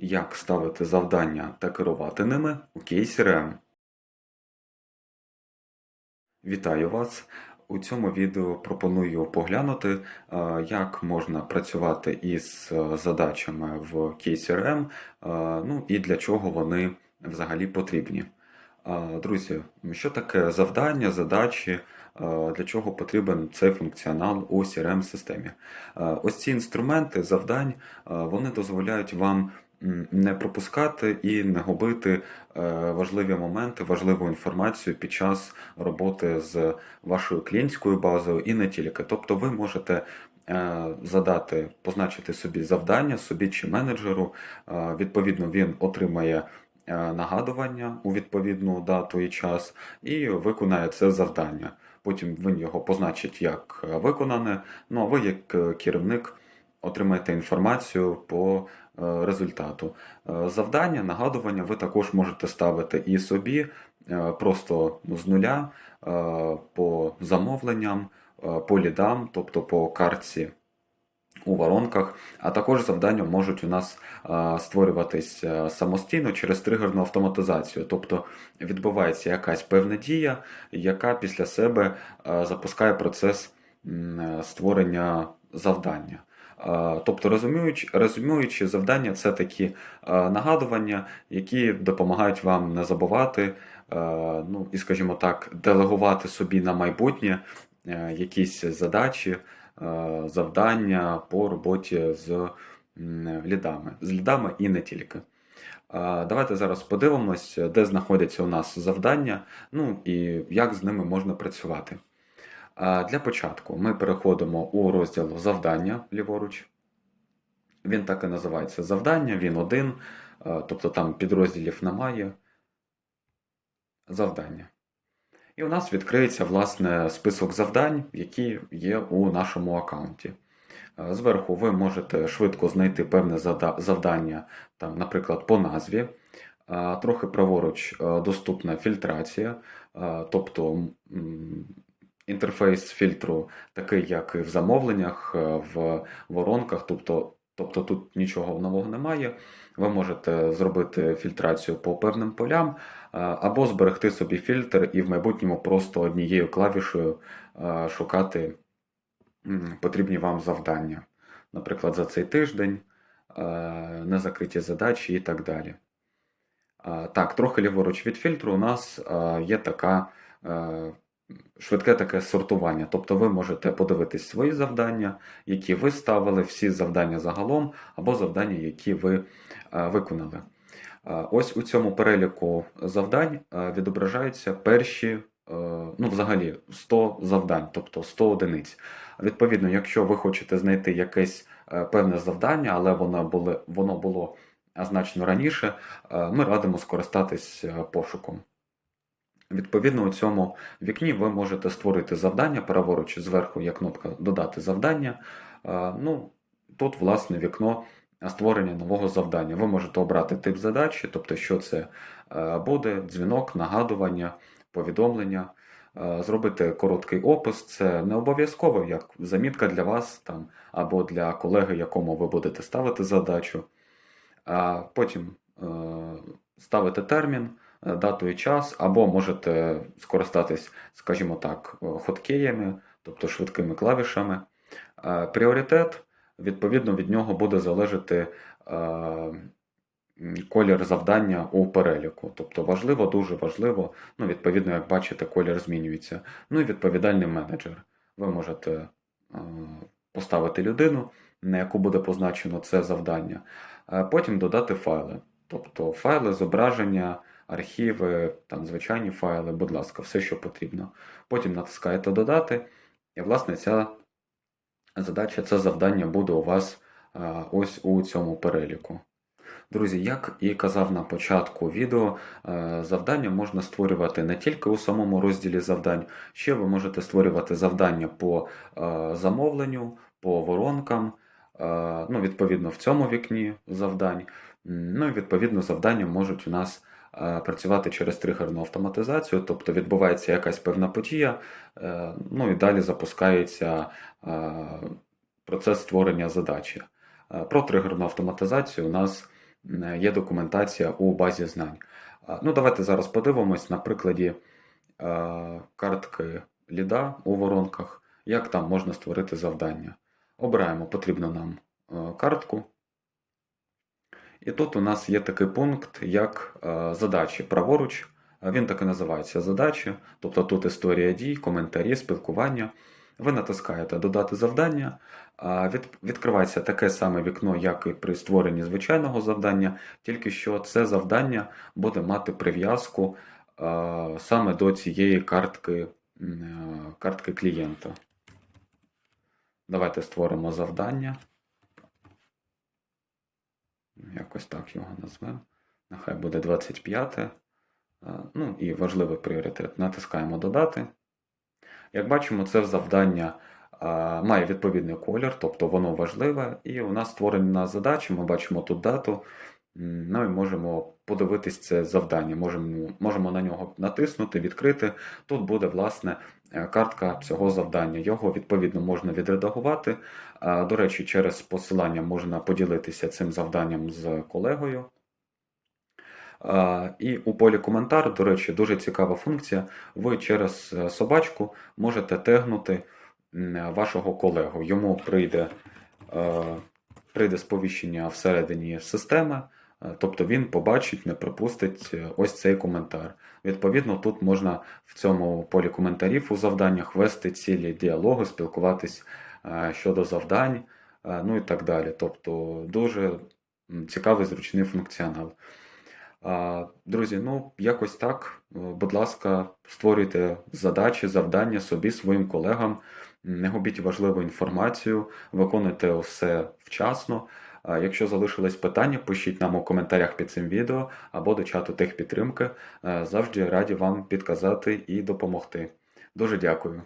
Як ставити завдання та керувати ними у CaseRM. Вітаю вас! У цьому відео пропоную поглянути, е, як можна працювати із е, задачами в CaseRM, е, ну і для чого вони взагалі потрібні. Друзі, що таке завдання, задачі, для чого потрібен цей функціонал у CRM-системі? Ось ці інструменти завдань вони дозволяють вам не пропускати і не губити е, важливі моменти, важливу інформацію під час роботи з вашою клієнтською базою і не тільки. Тобто ви можете е, задати, позначити собі завдання, собі чи менеджеру. Е, Відповідно, він отримає нагадування у відповідну дату і час і виконає це завдання. Потім він його позначить як виконане. Ну а ви, як керівник, отримаєте інформацію по е, результату. Е, Завдання, нагадування ви також можете ставити і собі е, просто з нуля по замовленням, по лідам, тобто по картці у воронках, а також завдання можуть у нас створюватись самостійно через тригерну автоматизацію. Тобто відбувається якась певна дія, яка після себе запускає процес створення завдання. Тобто, резюмуючи, резюмуючи, завдання це такі нагадування, які допомагають вам не забувати, ну і, скажімо так, делегувати собі на майбутнє е, якісь задачі, завдання по роботі з лідами, з лідами і не тільки. Давайте зараз подивимось, де знаходяться у нас завдання, ну і як з ними можна працювати. Для початку ми переходимо у розділ завдання ліворуч. Він так і називається завдання, він один, тобто там підрозділів немає. Завдання. І у нас відкриється власне список завдань, які є у нашому аккаунті. Зверху ви можете швидко знайти певне завдання, там, наприклад, по назві. Трохи праворуч доступна фільтрація, тобто інтерфейс фільтру такий, як і в замовленнях, е, в воронках, тобто, тобто тут нічого нового немає. Ви можете зробити фільтрацію по певним полям, е, або зберегти собі фільтр і в майбутньому просто однією клавішею е, шукати потрібні вам завдання. Наприклад, за цей тиждень, е, незакриті задачі і так далі. Так, трохи ліворуч від фільтру у нас є така швидке таке сортування. Тобто ви можете подивитись свої завдання, які ви ставили, всі завдання загалом, або завдання, які ви е, виконали. Е, Ось у цьому переліку завдань е, відображаються перші, ну, взагалі, 100 завдань, тобто 100 одиниць. Відповідно, якщо ви хочете знайти якесь певне завдання, але воно було, воно було значно раніше, ми радимо скористатись пошуком. Відповідно, у цьому вікні ви можете створити завдання праворуч зверху є кнопка Додати завдання. Е, Ну, тут, власне, вікно створення нового завдання. Ви можете обрати тип задачі, тобто, що це е, буде, дзвінок, нагадування, повідомлення. Е, Зробити короткий опис, це не обов'язково як замітка для вас там, або для колеги, якому ви будете ставити задачу. А потім ставити термін, дату і час, або можете скористатись, скажімо так, е, хоткеями, тобто швидкими клавішами. Е, Пріоритет, відповідно, від нього буде залежати е, колір завдання у переліку. Тобто важливо, дуже важливо, ну, відповідно, як бачите, колір змінюється. Ну і відповідальний менеджер. Ви можете е, поставити людину, на яку буде позначено це завдання. Е, Потім додати файли. Тобто файли, зображення, архіви, там звичайні файли, будь ласка, все, що потрібно. Потім натискаєте додати, і, власне, ця задача, це завдання буде у вас ось у цьому переліку. Друзі, як і казав на початку відео, завдання можна створювати не тільки у самому розділі завдань, ще ви можете створювати завдання по замовленню, по воронкам, ну, відповідно, в цьому вікні завдань. Ну і відповідно завдання можуть у нас працювати через тригерну автоматизацію, тобто відбувається якась певна подія, е, ну і далі запускається е, процес створення задачі. Е, Про тригерну автоматизацію у нас є документація у базі знань. Ну, давайте зараз подивимось на прикладі е, картки ліда у воронках, як там можна створити завдання. Обираємо потрібну нам е, картку. І тут у нас є такий пункт, як е, задачі праворуч. Е, Він так і називається задачі. Тобто тут історія дій, коментарі, спілкування. Ви натискаєте Додати завдання. відкривається таке саме вікно, як і при створенні звичайного завдання, тільки що це завдання буде мати прив'язку е, саме до цієї картки, картки клієнта. Давайте створимо завдання. Якось так його назвемо. Нехай буде 25. Е, Ну і важливий пріоритет. Натискаємо Додати. Як бачимо, це завдання має відповідний колір, тобто воно важливе, і у нас створена задача, ми бачимо тут дату, м, ну можемо подивитись це завдання, можемо, можемо на нього натиснути, відкрити. Тут буде, власне, е, картка цього завдання. Його, відповідно, можна відредагувати. До речі, через посилання можна поділитися цим завданням з колегою. І у полі коментар, до речі, дуже цікава функція. Ви через е, собачку можете тегнути вашого колегу. Йому прийде, е, прийде сповіщення всередині системи, е, тобто він побачить, не пропустить е, ось цей коментар. Відповідно, тут можна в цьому полі коментарів у завданнях вести цілі діалоги, спілкуватись е, щодо завдань, е, ну і так далі. Тобто дуже цікавий зручний функціонал. Друзі, ну якось так. Е, Будь ласка, створюйте задачі, завдання собі, своїм колегам, не губіть важливу інформацію, виконуйте все вчасно. Якщо залишились питання, пишіть нам у коментарях під цим відео або до чату техпідтримки. Е, Завжди раді вам підказати і допомогти. Дуже дякую.